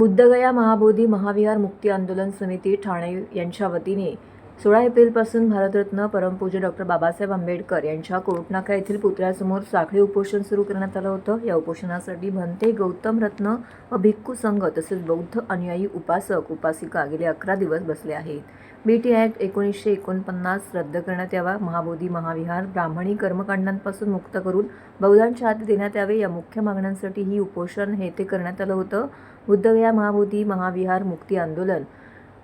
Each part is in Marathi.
बुद्धगया महाबोधी महाविहार मुक्ती आंदोलन समिती ठाणे यांच्या वतीने सोळा एप्रिलपासून भारतरत्न परमपूज्य डॉक्टर बाबासाहेब आंबेडकर यांच्या कोर्टनाका येथील पुतळ्यासमोर साखळी उपोषण सुरू करण्यात आलं होतं. या उपोषणासाठी भंते गौतम रत्न व भिक्खू संघ तसेच बौद्ध अनुयायी उपासक उपासिका गेले अकरा दिवस बसले आहेत. बी टी ॲक्ट एकोणीसशे एकोणपन्नास रद्द करण्यात यावा महाबोधी महाविहार ब्राह्मणी कर्मकांडांपासून मुक्त करून बौद्धांच्या हाती देण्यात यावे या मुख्य मागण्यांसाठी ही उपोषण हे ते करण्यात आलं होतं. बुद्धगया महाबोधी महाविहार मुक्ती आंदोलन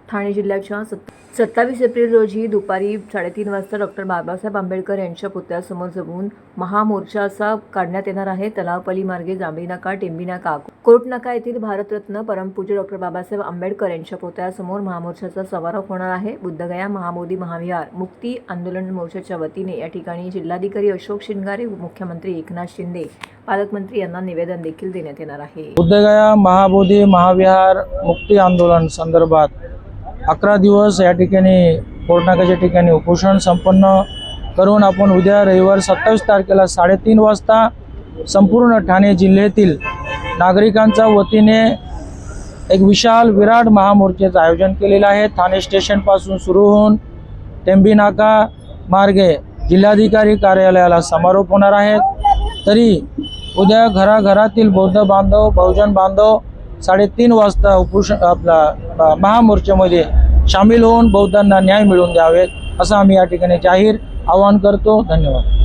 ठाणे जिल्ह्याच्या सत् सत्तावीस एप्रिल रोजी दुपारी साडेतीन वाजता डॉक्टर बाबासाहेब आंबेडकर यांच्या पुतळ्यासमोर जमून महामोर्चा असा काढण्यात येणार आहे. तलावपली मार्गे जांभळी नाका टेंबी नाका कोर्ट नाका येथील भारतरत्न परमपूज्य डॉक्टर बाबासाहेब आंबेडकर यांच्या पुतळ्यासमोर महामोर्चाचा समारोप होणार आहे. बुद्धगया महामोदी महाविहार मुक्ती आंदोलन मोर्चाच्या वतीने या ठिकाणी जिल्हाधिकारी अशोक शिंगारे मुख्यमंत्री एकनाथ शिंदे पालकमंत्री यांना निवेदन देखील देण्यात येणार आहे. बुद्धगया महाबोधी महाविहार मुक्ती आंदोलन संदर्भात अकरा दिवस या ठिकाणी कोर्टनाकाच्या ठिकाणी उपोषण संपन्न करून आपण उद्या रविवार सत्तावीस तारखेला साडेतीन वाजता संपूर्ण ठाणे जिल्ह्यातील नागरिकांच्या वतीने एक विशाल विराट महामोर्चाचं आयोजन केलेलं आहे. ठाणे स्टेशनपासून सुरू होऊन टेंबी नाका मार्गे जिल्हाधिकारी कार्यालयाला समारोप होणार आहेत. तरी उद्या घराघरातील बौद्ध बांधव बहुजन बांधव साडेतीन वाजता उपोषण आपला महामोर्चामध्ये सामील होऊन बौद्धांना न्याय मिळवून द्यावेत असं आम्ही या ठिकाणी जाहीर आवाहन करतो. धन्यवाद.